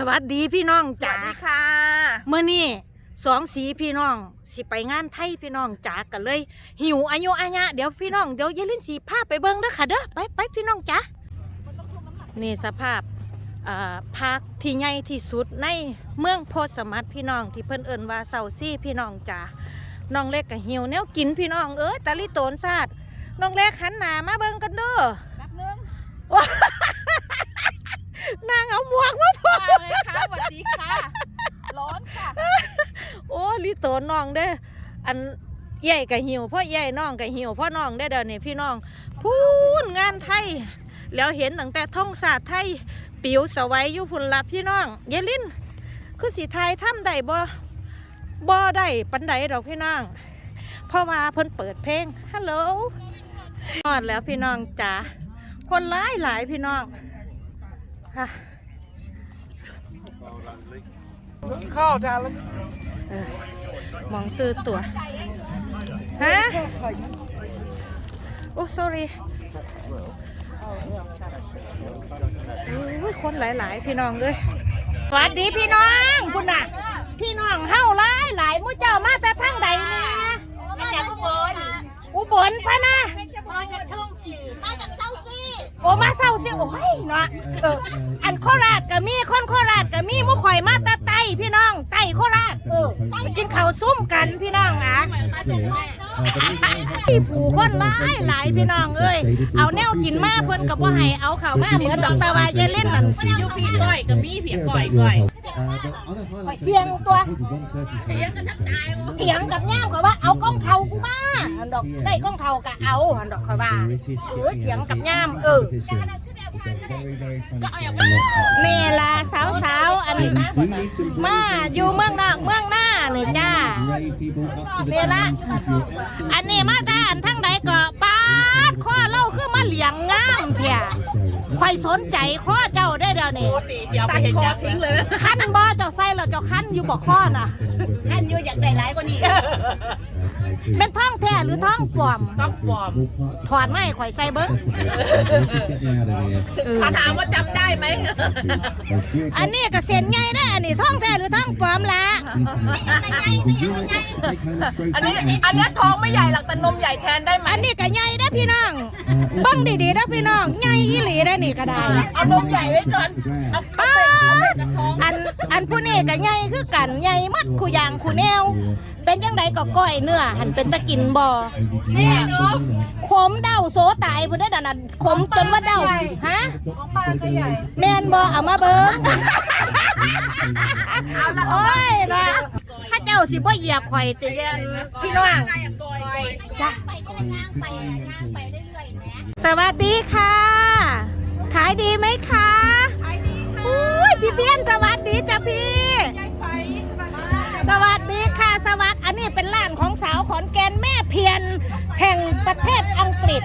สวัสดีพี่น้องสจ๋าวัสดีค่ะเมื่อนี้สองสีพี่น้อง สิไปงานไทยพี่น้องจ๋ากันเลย หิวอายุอายะเดี๋ยวพี่น้องเดี๋ยวอยาลินสีพาไปเบิ่งเด้อค่ะเด้อไปไปพี่น้องจ๋านี่สภาพเอ่อพักที่ใหญ่ที่สุดในเมืองโพธิ์สมัติพี่น้องที่เพิ่นเอิ้นว่าเซาซี่พี่น้องจ๋าน้องเล็กก็หิวแนวกินพี่น้องเอ้ยตะลิโตนซาดน้องเล็กหันหน้ามาเบิ่งกันเด้อ แป๊บนึง นางเอาหมวกมาพอ มาเลยค่ะสวัสดีค่ะ ร้อนค่ะ โอ้ ลิโตนน้องเด้ออันใหญ่กับหิวพ่อใหญ่น้องกับหิวพ่อน้องได้เด้อนี่พี่น้องพูนงานไทย แล้วเห็นตั้งแต่ท่องศาสตร์ไทย ปิวสวัยอยู่พุ่นละพี่น้องเยลินคือสีไทยทำได้บ่บ่ได้ปันใดดอกพี่น้องเพราะว่าเพิ่นเปิดเพลงฮัลโหลนอนแล้วพี่น้องจ๋าคนหลายหลายพี่น้องค่ะข้า วทานแล้วเออมองซื้อตัวฮะโอ้ sorry อุ้ยคนหลาย ๆ พี่น้องเอ้ยสวัสดีพี่น้องคุณน่ะ พี่น้องเฮาหลายหลายๆหมู่เจ้ามาแต่ทางใดเนี่ยมาจากอุบลอุบลพะนะมาจากช่องฉีมาจากเซาซีโอ้มาเศร้าสิโอ้ยเนาะ หลายหลายพี่น้องเอ้ยเอาแนวกินมาเพิ่นกับว่าให้เอาข้าวมาเหมือนดอกตะวายเยเล่นกันยูพี่ก้อยกับมีเพียก่อยก่อยเสียงตัวเถียงกันทักตายเถียงกับย่ามเขาว่าเอากล้องเขากูมาอันดอกได้กล้องเขาก็เอาอันดอกเขาว่าเออเถียงกับย่ามเออนี่ล่ะสาวๆอันมาอยู่เมืองนอกเมืองหน้า นี่จ้านี่ละอันนี้มาแต่อันทั้งใดก็ปาดข้อเล่าคือมาเหลียงงามเถียคอยสนใจข้อเจ้าได้เดี๋ยวนี้เดี๋ยวไปเห็นยักษ์ทิ้งเลย ขั้นบ่เจ้าใส่แล้วเจ้าขั้นอยู่บ่ข้อน่ะท่านยูอยากได้ร้ายกว่านี้ เป็นท้องแท้หรือท้องปลอม ต้องปลอมถอดไม่ข่อยใส่เบิ้งถ้าถามว่าจำได้ไหม อันนี้ก็เส้นใหญ่นะอันนี้ท้องแท้หรือท้องปลอมละอันนี้อันนี้ท้องไม่ใหญ่หรอกแต่นมใหญ่แทนได้ไหมอันนี้ก็ใหญ่นะพี่น้องเบิ่งดีๆนะพี่น้องใหญ่อีหลีนะนี่ก็ได้เอานมใหญ่ไว้ก่อนเอาป้าดอันอันผู้นี้ก็ใหญ่คือกันใหญ่มัดคู่ยางคู่แนว เป็นจังไดก็ก้อยเนื้อหันเป็นตะกินบ่ขมเด้าโสตายพุ่นได้อนั่นขมจนว่าเด้าฮะของป้าก็ใหญ่แม่นบ่เอามาเบิ่งเอาละโอ้ยนะถ้าเจ้าสิบ่เหยียบข่อยติพี่น้องอะไรอะก้อยก้อยจ้ะไปก็เลยย่างไปย่างไปเรื่อยๆนะสวัสดีค่ะ ขายดีไหมคะขายดีค่ะอุ้ยพี่เบี้ยนสวัสดีจ้ะพี่ สวัสดีค่ะสวัสดีอันนี้เป็นร้านของสาวขอนแก่นแม่เพียนแห่งประเทศอังกฤษ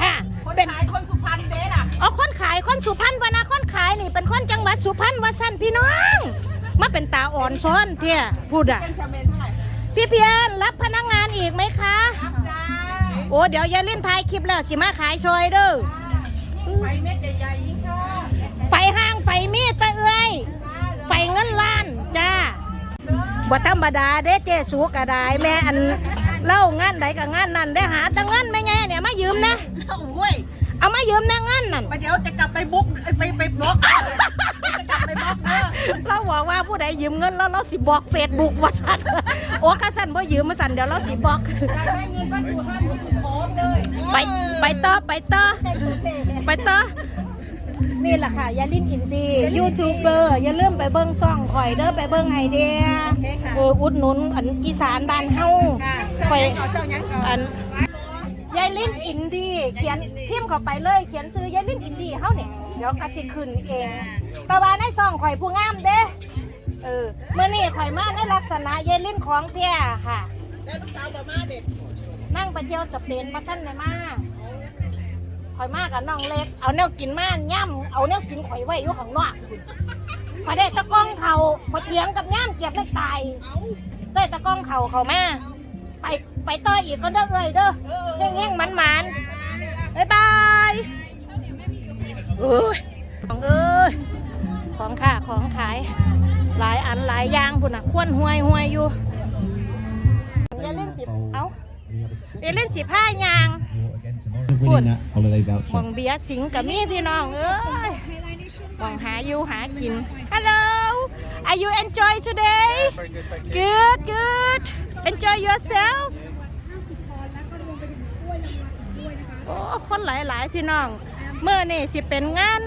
ค่ะ คนเป็นขายคนสุพรรณเด้น่ะอ๋อคนขายคนสุพรรณพะนะคนขายนี่เป็นคนจังหวัดสุพรรณวสันพี่น้องมาเป็นตาอ่อนซ้อนเพียพูดอะเป็นชาเมนเท่าไหร่พี่เพียนรับพนักงานอีกไหมคะรับได้โอ้เดี๋ยวอยาเล่นท้ายคลิปแล้วสิมาขายซอยเด้อไฟเม็ดใหญ่ๆยิ่งชอบไฟห้างไฟมีดตะเอ้ยไฟเงินล้านจ้า บ่ธรรมดาเด้เจสูกระไดแม่อันเล่างานใดกับงานนั้นได้หาแตังเงินไม่ไงเนี่ยมายืมนะโอ้ยเอามายืมนะเงินนั่นไปเดี๋ยวจะกลับไปบุ๊กเอ้ยไปไปบล็อกจะกลับไปบล็อกเด้อเราบอกว่าผู้ใดยืมเงินแล้วเราสิบอกเฟซบุ๊กว่าสั่นโอ้กะสั่นบ่ยืมมาสั่นเดี๋ยวเราสิบอกได้เงินป้าสุพรรณอยู่พร้อมเลยไปไปต่อไปต่อไปต่อ นี่แหละค่ะยาลินอินดียูทูบเบอร์อย่าลืมไปเบิ้งซ่องข่อยเด้อไปเบิ้งไอเดียเอออุดหนุนอันอีสานบ้านเฮาข่อยเอาเจ้ายังก่อนอันยายลินอินดีเขียนพิมพ์เข้าไปเลย เขียนซื้อยายลินอินดีเฮาเนี่ยเดี๋ยวก็สิขึ้นเองแต่ว่าในซ่องข่อยผู้งามเด้เออเมื่อนี้ข่อยมาในลักษณะยายลินของแท้ค่ะแล้วลูกสาวบอกมาเด็ดนั่งไปเที่ยวสเปนมาท่านไหนมา ข่อยมากกับน้องเล็ก เอาแนวกินมาย่ำเอาแนวกินข่อยไว้อยู่ข้างนอกพุ่นพอได้ตะกร้องเขาพอเถียงกับย่ำเก็บไม่ตายได้ตะกร้องเขาเขามาไปไปต่ออีกก็เด้อเอ้ยเด้อแห้งๆมันมันๆบ๊ายบายเอ้ยน้องเอ้ยของค่าของขาย หลายอันหลายอย่างพุ่นน่ะควนห่วยห่วยอยู่อย่าเล่นสิเอ้าอย่าเล่นสิผ้ายาง winning that holiday หม voucher. องเบียร์สิงกับมีพี่น้องเอ้ยหมองหาอยู่หากิน Hello Are you enjoy today Good good Enjoy yourself โอ้คนหลายๆพี่น้องเมื่อนี่สิเป็นงาน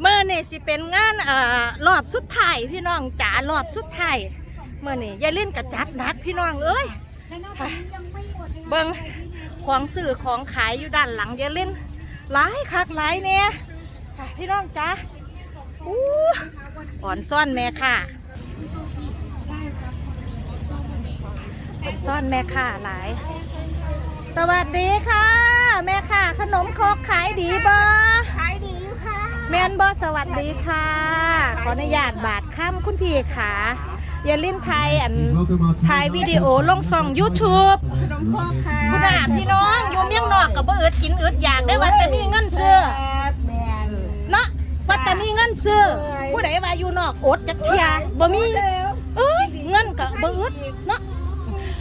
เมื่อนี่สิเป็นงานเอ่อรอบสุดท้ายพี่น้องจ๋ารอบสุดท้ายเมื่อนี่อย่าเล่นกับจัดหนักพี่น้องเอ้ยเบิ่ง ของสื่อของขายอยู่ด้านหลังอย่าเล่นหลายคักหลายเนี่ยค่ะพี่น้องจ๋าอู้อ่อนซ่อนแม่ค่ะอ่อนซ่อนแม่ค่ะหลาย สวัสดีค่ะ แม่ค่ะ ขนมครกขายดีบ่ขายดีอยู่ค่ะ แม่นบ่สวัสดีค่ะ ขออนุญาตบาทข้ามคุณพี่ค่ะ อย่าลิ้นไทยอันถ่ายวิดีโอลงส่อง YouTube คุณอาพี่น้องอยู่เมียงนอกกับบ่อึดกินอึดอยากได้ว่าแต่มีเงินซื้อเนาะว่าแต่มีเงินซื้อผู้ใดว่าอยู่นอกอดจักเทียบ่มีเอ้ยเงินก็บ่อึดเนาะ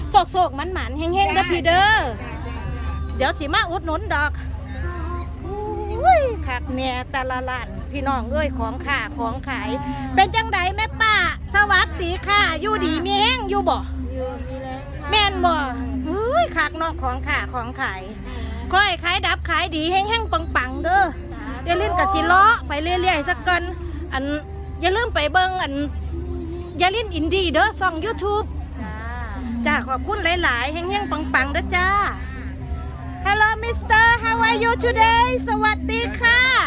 โศกๆมันๆแห้งๆเด้อพี่เด้อเดี๋ยวสิมาอุดหนุนดอกคักเนี่แต่ละร้านพี่น้องเอ้ยของขาของขาย เป็นจังไดแม่ป้า สวัสดีค่ะ อยู่ดีมีแห้งอยู่บ่แม่นบ่เฮ้ยคักเนอกของข่าของขายค่อยขายดับขายดีแห้งๆปังๆเด้ออย่าลืมกับสิเลาะไปเรื่อยๆสักกันอันอย่าลืมไปเบิ่งอันอย่าลืมอินดี้เด้อส่อง YouTube จ้าขอบคุณหลายๆแห้งๆปังๆเด้อจ้า Hello Mister how are you today สวัสดีค่ะ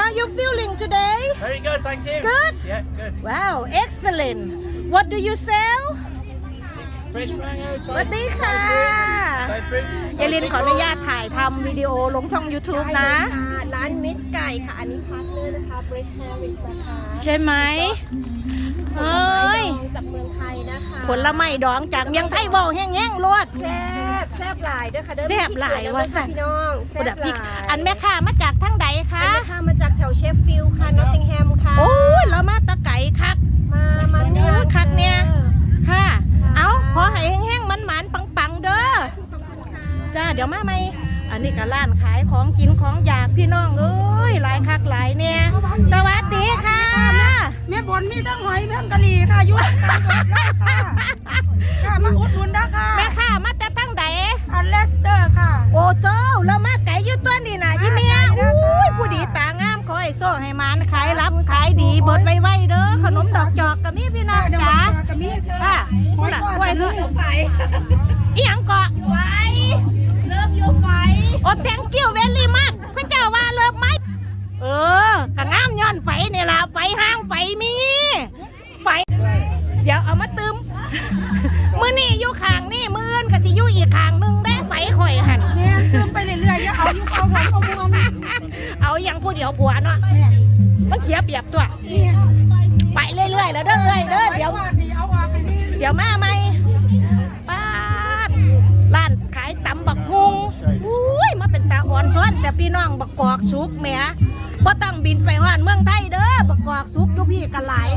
How you feeling today Very good, thank you. Good? Yeah, good. Wow excellent What do you sell Fresh mango, สวัสดีค่ะ Thai fruits. เจลินขออนุญาตถ่ายทำวิดีโอลงช่อง YouTube นะ ร้านมิสไก่ค่ะ อันนี้พาร์ทเนอร์นะคะเบรดแฮร์ริสนะคะใช่ไหมเอ้ยดองจากเมืองไทยนะคะผลไม้ดองจากเมียงไทยเว้าแห้งๆรวด แซ่บ แซ่บหลายด้วยค่ะเด้อแซ่บหลายว่าสั่นพี่น้องแซ่ผู้บดับหพี่ลายอันแม่ค่ะมาจากทางใดอัคะนนี้ค่ะมาจากแถวเชฟฟิลด์ค่ะนอตติงแฮมค่ะโอ้ยเรามาตะไก่คักมามาโอ้ยคักเนี่ยด้อฮะเอาขอให้แห้งๆมันหมานๆปังๆเด้อจ้าเดี๋ยวมาไหมอันนี้ก็ร้านขายของกินของอยากพี่น้องเอ้ยหลายคักหลายเนี่ยสวัสดีค่ะแม่บนมีทั้งหอยทั้งกะหรี่ค่ะอยุ่งกันหมดเลยค่ะค่ะมาอุดหนุนนะค่ะแม่ค่ะมาแต่ทั้งใด อันเลสเตอร์ค่ะ โอ้โตเรามาไก่อยู่ตัวนี่นะยี่เมียมาไกลเด้ออุ้ยผู้ดีตางามขอให้โซ่ให้หมันขายรับขายดีเบิดไวๆเด้อขนมดอกจอกกับมีพี่น้องเดี๋ยวจ๋ามากับมีค่ะหอยน่ะทอดกล้วยเลืทอดไฟอีหยังเกาะไฟเริ่มอยู่ไฟโอ้ thank you very much พระเจ้าว่าเลิกไหมเออกะงามย้อนไฟนี่ล่ะไฟห้างไฟมี ไฟ เดี๋ยวเอามาตืมมือนี่อยู่ข้าง ผู้เดียวผัวเนาะมันเขียเปรียบตัว ไปเรื่อยๆแล้วเด้อเอ้ยเด้อเดี๋ยวเดี๋ยวมาไหมป้าดร้านขายตำบักฮุงอุ้ยมาเป็นตาอ่อนซ้อนแต่พี่น้องบักกอกสุกแหมบ่ต้องบินไปฮอดเมืองไทยเด้อบักกอกสุกอยู่พี่กันหลาย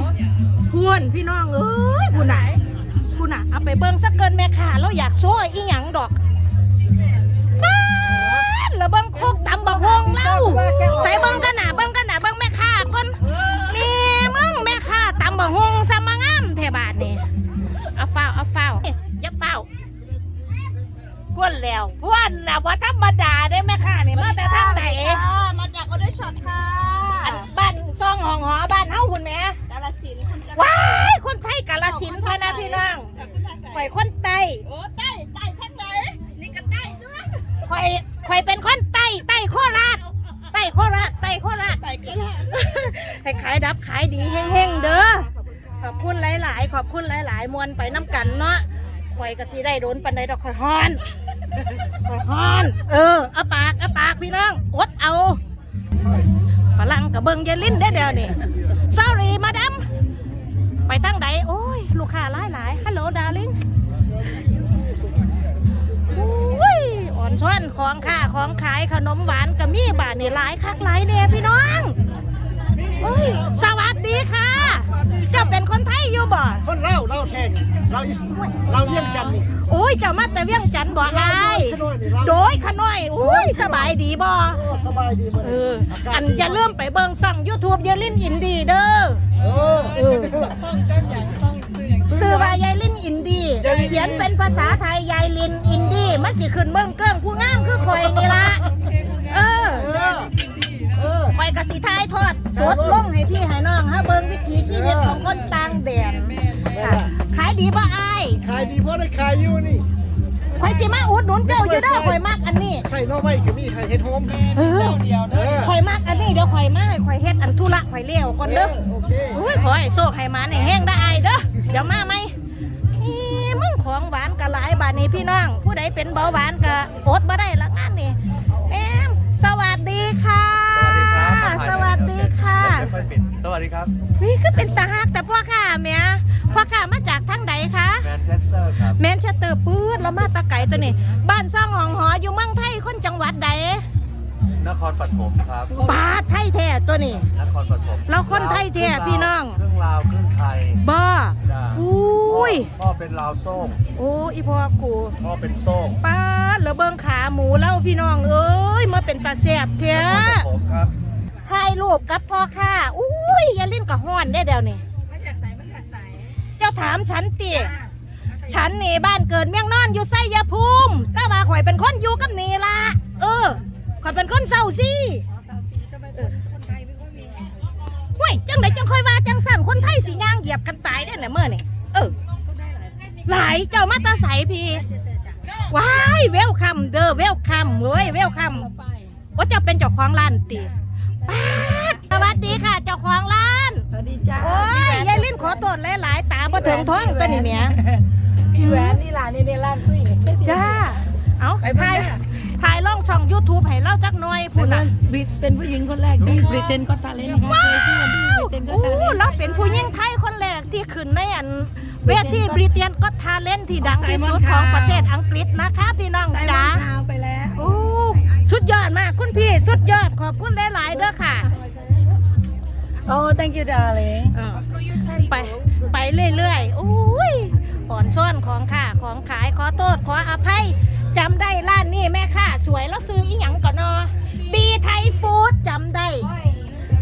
พูนพี่น้องเอ้ยผู้ไหนผู้น่ะเอาไปเบิ่งสักเกินแม่ค่ะเราอยากโซ่อีหยังดอก แล้วเบิ่งโคกตำบักฮุงเล่าใส่เบิ่งกันหน่ะเบิ่งกันหน่ะเบิ่งแม่ค่ะคนนี่มึงแม่ค่ะตำบักฮุงซะมางามแท้บาดนี่เอาเฝ้าเอาเฝ้าอย่าเฝ้าพวนแล้วพวนนะว่าธรรมดาได้ไหมค่ะนี่มาแต่ทางไหน มาจากออเดอร์ช็อตค่ะ อันบ้านซองหองหอบ้านเฮาคุณแหม่ กาลสินธุ์คุณจะ ว้ายคนไทยกาลสินธุ์พะนะพี่น้องข่อยคนไต้ โอ้ใต้ใต้ทั้งไหนนี่ก็ใต้ด้วย ข่อยเป็นคนไต้ไต้โคราชไต้โคราชไต้โคราชใต้ก็ได้ให้ขายดับขายดีแห้งๆเด้อขอบคุณหลาย ๆ ขอบคุณหลาย ๆ มวลไปน้ำกันเนาะข่อยก็สิได้โดนปันใดดอกข่อยฮอนคอยฮอน เออเอาปากเอาปากพี่น้องอดเอาฝรั่งกับเบิงเยลินได้เดียวนี่ sorry มาดามไปตั้งใดโอ้ย ลูกค้าหลายหลายฮัลโหล ของค่าของขายขนมหวานกับมีบาทนี่หลายคักหลายเนี่ยพี่น้องเอ้ยสวัสดีค่ะ เจ้าเป็นคนไทยอยู่บ่คนเล่าเล่าแทงเราอีสเราเยี่ยมจันทร์นี่โอ้ยเจ้ามาแต่เวียงจันทน์บ่อายขน้อยนี่เราโดยขน้อยโอ้ยสบายดีบ่โอ้สบายดีมาเอออันจะเริ่าลืมไปเบิ่งซ่อง YouTube เยลินอินดีเด้อเออเออซื้อ อินดีเขียนเป็นภาษาไทยยายลินอินดีมันสิขึ้นเบิ่งเกิ้งผู้งามคือข่อยนี่ล่ะเออเออเออข่อยกสิทายทอดสดลงให้พี่ให้น้องฮะเบิ่งวิถีชีวิตของคนต่างแดนค่ะขายดีบ่อายขายดีเพราะได้ขายอยู่นี่ข่อยจิมาอุดหนุนเจ้าอยู่เด้อข่อยมักอันนี้ไข่นอกไม้ก็มีไข่เห็ดหอมเออเออข่อยมักอันนี้เดี๋ยวข่อยมาให้ข่อยเฮ็ดอันธุระข่อยเลี้ยวก่อนเด้อโอเคอุ้ยขอให้โชคให้หมาในแห้งได้อายเด้อเดี๋ยวมาไหมอีมึง ของหวานกะหลายบาทนี้พี่น้อง ผู้ใดเป็นเบาหวานกะอดบ่ได้ละงานนี่แอมสวัสดีค่ะ สวัสดีค่ะ สวัสดีครับ นี่คือเป็นตาฮักแต่พ่อข้าเมียพ่อข้ามาจากทางใดคะแมนเชสเตอร์ครับแมนเชสเตอร์ปื๊ดแล้วมาตะไก่ตัวนี้ บ้านซ่องหองหออยู่เมืองไทยคนจังหวัดใด นครปฐมครับปาดไทยแท้ตัวนี้ นครปฐมเราคนไทยแท้พี่น้อง ครึ่งลาวครึ่งไทยบ่จ้าอุ้ย พ่อเป็นลาวส้มโอ้อีพ่อกูพ่อเป็นส้มป้าดแล้วเบิ่งขาหมูเล่าพี่น้องเอ้ยมาเป็นตาแซ่บเถนอะครปฐมครับ ถ่ายรูปกับพ่อข้าอุ้ยอย่าเล่นกับห้อนได้เดี๋ยวนี้เจ้าถามฉันติฉันนี่บ้านเกิดเมียงนอนอยู่ไสยภูมิแต่ว่าข่อยเป็นคนอยู่กับนี่ล่ะเออ ข่อยเป็นคนเศร้าซีเฮ้ยจังไดจังค่อยว่าจังสั่นคนไทยสิย่างเหยียบกันตายได้น่ะเมื่อนี่เออหลายเจ้ามาแตาใสพี่ว้ายเวลคัมเด้อเวลคัมเว้ยเวลคัมว่าจะเป็นเจ้าของร้านติป้าดสวัสดีค่ะ เจ้าของร้าน สวัสดีจ้าโอ้ยยายลิ้นขอโทษหลายๆตาบ่ถึงท้องตัวนี้เมียพี่แหวนนี่ล่ะนี่เป็นร้านคุยนี่จ้า เอาไปถ่ายบ้านน่ะถ่ายลงช่อง YouTube ให้เล่าจักหน่อยคุพุ่ณนน่ะเป็นผู้หญิงคนแรกที่บริเตนก็ทาเลนค่ะเคยที่วันที่บริเตนก็โอ้ทาเลนเราเป็นผู้หญิงไทยคนแรกที่ขึ้นในอันเวทีบริเตียนก็ทาเลนที่ดังที่สุดของประเทศอังกฤษนะคะพี่น้องใส่จ๋ารองเท้าไปแล้วโอ้สุดยอดมากคุณพี่สุดยอดขอบคุณหลายๆเด้อค่ะโอ้ thank you darling ไปไปเรื่อยๆอุ้ยอ่อนซ่อนของค่ะของขายขอโทษขออภัย จำได้ร้านนี้แม่ค่ะ สวยแล้วซื้ออีหยังก่อนเนาะบีไทยฟู้ดจำได้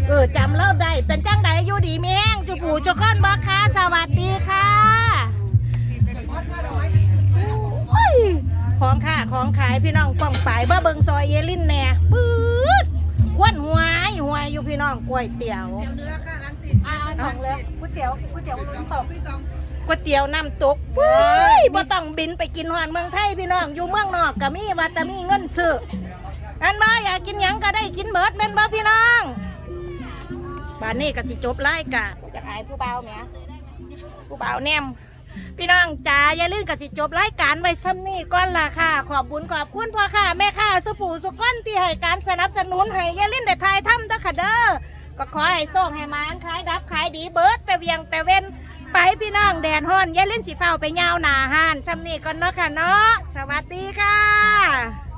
เออจำเล่าได้เป็นจังไดอยู่ดีเมียงจุปูจุก้อนบอค่ะ สวัสดีค่ะอุ้ยของค่ะของขายพี่น้องกล่องฝายบ้าเบิงซอยเยลินแน่ปื๊ดควนหัวายหัวายอยู่พี่น้องก๋วยเตี๋ยวอ่าสองเลยก๋วยเตี๋ยวก๋วยเตี๋ยวน้ำตก ก๋วยเตี๋ยวน้ำตกปุ้ยบ่ต้องบินไปกินฮอนเมืองไทยพี่น้อง อยู่เมืองนอกก็มีว่าแต่มีเงินซื้ออันบ่อยากกินหยังก็ได้กินเบิดแม่นบ่พี่น้องบ้านนี้ก็สิจบรายการอยากอายผู้เบาวแหมผู้เบาวแนมพี่น้องจ๋าอย่าลืมกสิจบรายการไว้ซ้ำนี่ก่อนล่ะค่ะ ขอบบุญขอบคุณพ่อค่ะ แม่ค่ะ สุผูสุก้อนที่ให้การสนับสนุนให้อย่าลืมได้ทายทำเด้อค่ะเด้อก็ขอให้โชคให้หมานขายดับขายดีเบิดแต่เวียงแต่เว้น ไปพี่น้องแดดฮ้อนอย่าลืมสิเฝ้าไปยาวหนาหานชำนี่ก่อนเนาะค่ะเนาะสวัสดีค่ะ